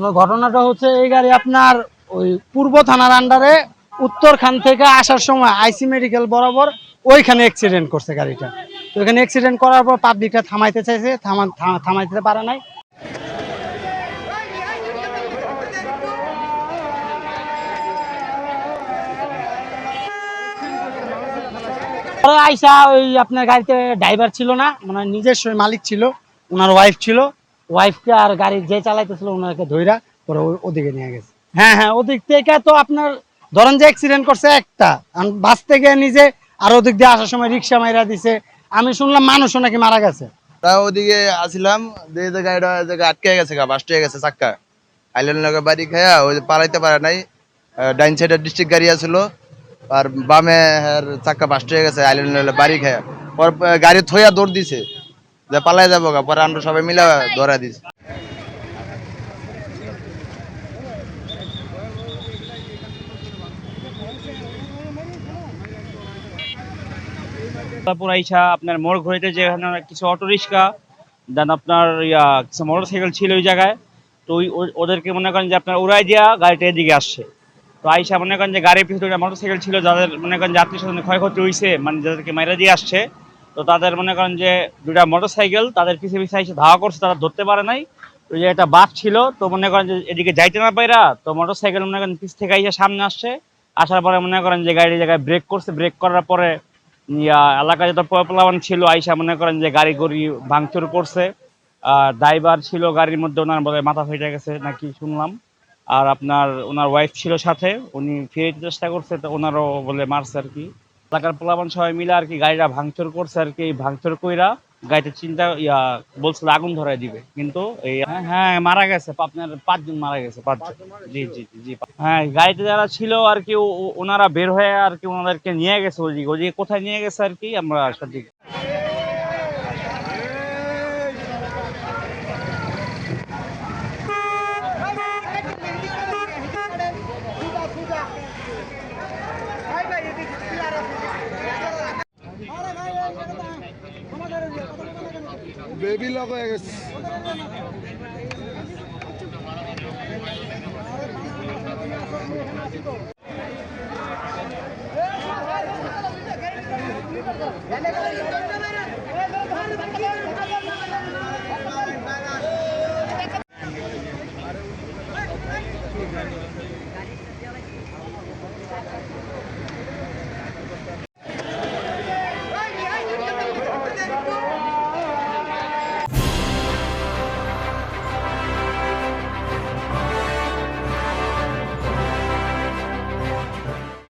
ঘটনাটা হচ্ছে এই গাড়ি আপনার ওই পূর্ব থানার আন্ডারে উত্তরখান থেকে আসার সময় আইসি মেডিকেল বরাবর ওইখানে অ্যাক্সিডেন্ট করছে গাড়িটা। তো ওইখানে অ্যাক্সিডেন্ট করার পর পাবলিকটা থামাইতে চাইছে, থামা- থামাইতে পারে নাই। আইসা ওই আপনার গাড়িতে ড্রাইভার ছিল না মানে নিজস্ব মালিক ছিল, ওনার ওয়াইফ ছিল। ওয়াইফকে আর গাড়ি যে চালাইতেছিল ওনাকে ধইরা পরে ওদিকে নিয়ে গেছে। হ্যাঁ হ্যাঁ ওদিক থেকে তো আপনার ধরেন যে অ্যাক্সিডেন্ট করছে একটা বাস থেকে নিজে আর ওদিক দিয়ে আসার সময় রিক্সা মাইরা দিছে। আমি শুনলাম মানুষও নাকি মারা গেছে। তা ওদিকে আসিলাম যে গাড়িটা আটকে গেছে গা বাস্ট হয়ে গেছে চাক্কা। আইলেন লগে বাড়ি খায়া ওই পালাইতে পারে নাই ডাইন সাইডের ডিস্ট্রিক্ট গাড়ি আসলো আর বামে এর চাক্কা বাস্ট হয়ে গেছে আইলেন লগে বাড়ি খায়া। পর গাড়ি থইয়া দৌড় দিছে। যে পালাই যাব পরে আমরা সবাই মিলে ধরা দিছি। তারপর আইসা আপনার মোড় ঘুরিতে যে এখানে কিছু অটো রিক্সা দেন আপনার ইয়া কিছু মোটর সাইকেল ছিল ওই জায়গায়। তো ওই ওদেরকে মনে করেন যে আপনার উড়াই দিয়া গাড়িটা এদিকে আসছে। তো আইসা মনে করেন যে গাড়ির পিছনে মোটর সাইকেল ছিল, যাদের মনে করেন যে যাত্রী সাথে ক্ষয়ক্ষতি হয়েছে মানে যাদেরকে মাইরা দিয়ে আসছে। তো তাদের মনে করেন যে দুটা মোটরসাইকেল তাদের পিছিয়ে পিছিয়ে এসে ধাওয়া করছে, তারা ধরতে পারে নাই। ওই যে একটা বাস ছিল, তো মনে করেন যে এদিকে যাইতে না পাইরা, তো মোটর সাইকেল মনে করেন পিছ থেকে এসে সামনে আসছে। আসার পরে মনে করেন যে গাড়ি জায়গায় ব্রেক করছে ব্রেক করার পরে এলাকায় যত পোলাপান ছিল, আইসা মনে করেন যে গাড়ি গড়ি ভাঙচুর করছে। আর ড্রাইভার ছিল গাড়ির মধ্যে, ওনার বলে মাথা ফেটে গেছে নাকি, শুনলাম। আর আপনার, ওনার ওয়াইফ ছিল সাথে, উনি ফিরে চেষ্টা করছে, তো ওনারও বলে মারছে আর কি। এলাকার পোলাপান সবাই মিলে আর কি গাড়িটা ভাঙচুর করছে আর কি ভাঙচুর কইরা গাড়িটা চিন্তা ইয়া বলছিল আগুন ধরাই দিবে। কিন্তু এই হ্যাঁ, হ্যাঁ মারা গেছে আপনার পাঁচজন মারা গেছে পাঁচজন। জি জি জি, জি হ্যাঁ গাড়িতে যারা ছিল আর কি ওনারা বের হয়ে আর কি ওনাদেরকে নিয়ে গেছে ওদিকে। ওদিকে কোথায় নিয়ে গেছে আর কি আমরা সঠিক বেবি লক হয়ে গেছে Gracias.